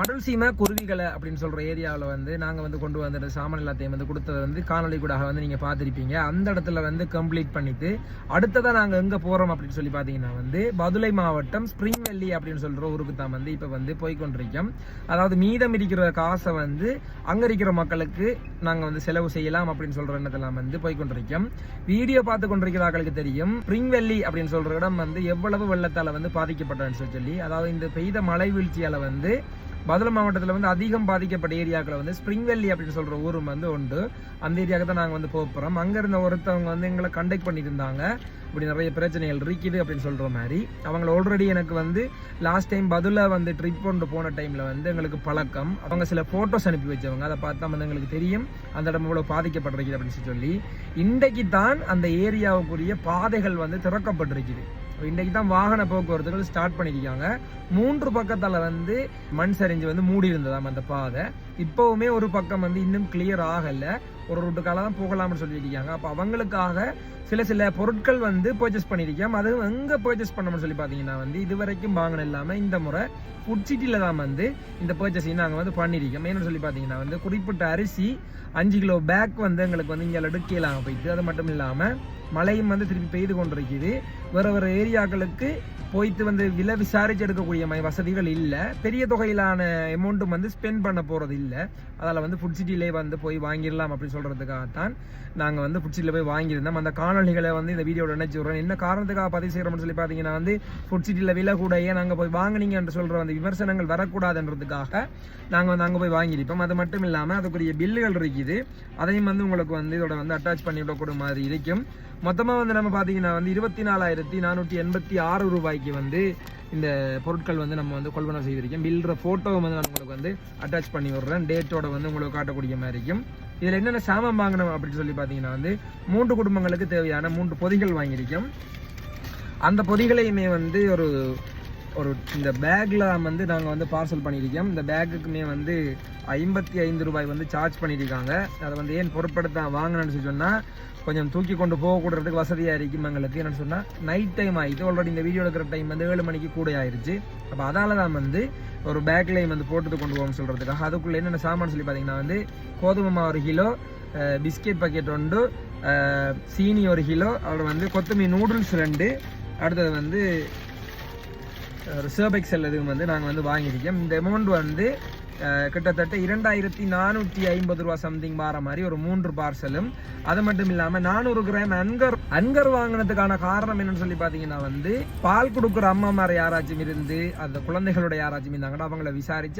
மடல் சீமை குருவிகளை அப்படின்னு சொல்ற ஏரியாவில் வந்து நாங்கள் வந்து கொண்டு வந்துட்டு சாமான் எல்லாத்தையும் வந்து கொடுத்தது வந்து காணொலி கூடாக வந்து நீங்கள் பார்த்துருப்பீங்க. அந்த இடத்துல வந்து கம்ப்ளீட் பண்ணிட்டு அடுத்ததாக நாங்கள் எங்கே போகிறோம் அப்படின்னு சொல்லி பார்த்தீங்கன்னா வந்து பதுளை மாவட்டம் ஸ்ப்ரிங்வெல்லி அப்படின்னு சொல்கிற ஊருக்கு தான் வந்து இப்போ வந்து போய் கொண்டிருக்கோம் அதாவது மீதம் இருக்கிற காசை வந்து அங்கே இருக்கிற மக்களுக்கு நாங்கள் வந்து செலவு செய்யலாம் அப்படின்னு சொல்கிற எண்ணத்தெல்லாம் வந்து போய் கொண்டிருக்கோம் வீடியோ பார்த்து கொண்டிருக்கிற தெரியும் ஸ்ப்ரிங் வெல்லி அப்படின்னு சொல்கிற இடம் வந்து எவ்வளவு வெள்ளத்தால் வந்து பாதிக்கப்பட்டதுன்னு சொல்லி சொல்லி. அதாவது இந்த பெய்த மழை வீழ்ச்சியால் வந்து பதுளை மாவட்டத்தில் வந்து அதிகம் பாதிக்கப்பட்ட ஏரியாக்களை வந்து ஸ்ப்ரிங் வெல்லி அப்படின்னு சொல்கிற ஊரும் வந்து உண்டு. அந்த ஏரியாவுக்கு தான் நாங்கள் வந்து போகிறோம் அங்கே இருந்த ஒருத்தவங்க வந்து எங்களை கண்டக்ட் பண்ணியிருந்தாங்க. இருந்தாங்க இப்படி நிறைய பிரச்சனைகள் இருக்குது அப்படின்னு சொல்கிற மாதிரி. அவங்க ஆல்ரெடி எனக்கு வந்து லாஸ்ட் டைம் பதுல வந்து ட்ரிப் கொண்டு போன டைமில் வந்து எங்களுக்கு பழக்கம். அவங்க சில ஃபோட்டோஸ் அனுப்பி வச்சவங்க. அதை பார்த்தா வந்து எங்களுக்கு தெரியும். அந்த இடம் இவ்வளோ பாதிக்கப்பட்டிருக்குது அப்படின்னு சொல்லி. இன்றைக்கு தான் அந்த ஏரியாவுக்குரிய பாதைகள் வந்து திறக்கப்பட்டிருக்குது. இன்றைக்கு தான் வாகன போக்குவரத்துகள் ஸ்டார்ட் பண்ணியிருக்காங்க. மூன்று பக்கத்தில் வந்து மண் சரிஞ்சு வந்து மூடி இருந்ததாம் அந்த பாதை. இப்போவுமே ஒரு பக்கம் வந்து இன்னும் கிளியர் ஆகலை. ஒரு ரூட்டுக்கால தான் போகலாம்னு சொல்லியிருக்காங்க. அப்போ அவங்களுக்காக சில சில பொருட்கள் வந்து பர்ச்சேஸ் பண்ணியிருக்கோம் அது எங்கே பர்ச்சேஸ் பண்ணணும்னு சொல்லி பார்த்தீங்கன்னா வந்து இது வரைக்கும் வாங்கின இல்லாமல் இந்த முறை ஃபுட் சிட்டியில் தான் வந்து இந்த பர்ச்சேஸையும் நாங்கள் வந்து பண்ணியிருக்கோம். என்னன்னு சொல்லி பார்த்தீங்கன்னா வந்து குறிப்பிட்ட அரிசி அஞ்சு கிலோ பேக் வந்து எங்களுக்கு வந்து இங்கே எடுக்கலாம் போயிட்டு அது மட்டும் இல்லாமல் மழையும் வந்து திருப்பி பெய்து கொண்டிருக்குது. வேறு வேறு ஏரியாக்களுக்கு போயிட்டு வந்து விலை விசாரிச்சு எடுக்கக்கூடிய மாதிரி வசதிகள் இல்லை. பெரிய தொகையிலான அமௌண்ட்டும் வந்து ஸ்பெண்ட் பண்ண போகிறது இல்லை. அதில் வந்து ஃபுட் சிட்டிலே வந்து போய் வாங்கிடலாம் அப்படின்னு சொல்கிறதுக்காகத்தான் நாங்கள் வந்து ஃபுட் சிட்டியில் போய் வாங்கியிருந்தோம். அந்த காணொலிகளை வந்து இந்த வீடியோவில் நினைச்சு விட்றோம் என்ன காரணத்துக்காக பதிவு செய்கிறோம்னு சொல்லி பார்த்தீங்கன்னா வந்து ஃபுட் சிட்டியில் விலை கூட ஏன் நாங்கள் போய் வாங்கினீங்க என்று சொல்கிற அந்த விமர்சனங்கள் வரக்கூடாதுன்றதுக்காக நாங்கள் வந்து அங்கே போய் வாங்கியிருப்போம். அது மட்டும் இல்லாமல் அதுக்குரிய பில்லுகள் இருக்குது. அதையும் வந்து உங்களுக்கு வந்து இதோட வந்து அட்டாச் பண்ணி விடக்கூடிய மாதிரி இருக்கும். மொத்தமாக வந்து நம்ம பார்த்தீங்கன்னா வந்து இருபத்தி நாலாயிரத்தி நானூற்றி எண்பத்தி ஆறு ரூபாய் விலைக்கு வந்து இந்த பொருட்கள் வந்து நம்ம வந்து கொள்வனம் செய்திருக்கோம். பில்ற ஃபோட்டோவை வந்து நான் உங்களுக்கு வந்து அட்டாச் பண்ணி விடுறேன். டேட்டோட வந்து உங்களுக்கு காட்டக்கூடிய மாதிரி இருக்கும். இதில் என்னென்ன சாமான் வாங்கணும் அப்படின்னு சொல்லி பார்த்தீங்கன்னா வந்து மூன்று குடும்பங்களுக்கு தேவையான மூன்று பொதிகள் வாங்கியிருக்கோம். அந்த பொதிகளையுமே வந்து ஒரு ஒரு இந்த பேக்கில் வந்து நாங்கள் வந்து பார்சல் பண்ணியிருக்கோம். இந்த பேக்குக்குமே வந்து ஐம்பத்தி ஐந்து ரூபாய் வந்து சார்ஜ் பண்ணியிருக்காங்க. அதை வந்து ஏன் பொருட்படுத்த வாங்கினேன்னு சொல்லி சொன்னால் கொஞ்சம் தூக்கி கொண்டு போகக்கூடறதுக்கு வசதியாக இருக்கும் எங்களுக்கு. என்னென்னு சொன்னால் நைட் டைம் ஆகிட்டு ஆல்ரெடி இந்த வீடியோ எடுக்கிற டைம் வந்து ஏழு மணிக்கு கூட ஆயிடுச்சு அப்போ அதால் தான் வந்து ஒரு பேக்லையும் வந்து போட்டு கொண்டு போகணும்னு சொல்கிறதுக்காக அதுக்குள்ளே என்னென்ன சாமான் சொல்லி பார்த்தீங்கன்னா வந்து கோதுமை மாவு ஒரு கிலோ பிஸ்கெட் பாக்கெட் ஒன்று சீனி ஒரு கிலோ அப்புறம் வந்து கொத்தமல்லி நூடுல்ஸ் ரெண்டு அடுத்தது வந்து ஒரு சேபெக்ஸல் இதுவும் வந்து நாங்கள் வந்து வாங்கியிருக்கோம். இந்த அமௌண்ட் வந்து கிட்டத்தட்ட இரண்டாயிரத்தி நானூற்றி ஐம்பது ரூபா சம்திங் வர மாதிரி ஒரு மூன்று பார்சலும் அது மட்டும் இல்லாமல் நானூறு கிராம் அன்கர் அன்கர் வாங்கினதுக்கான காரணம் என்னன்னு சொல்லி பார்த்தீங்கன்னா வந்து பால் கொடுக்குற அம்மாமார் யாராச்சும் இருந்து அந்த குழந்தைகளோட யாராச்சும் இருந்தாங்கன்னா அவங்கள விசாரித்து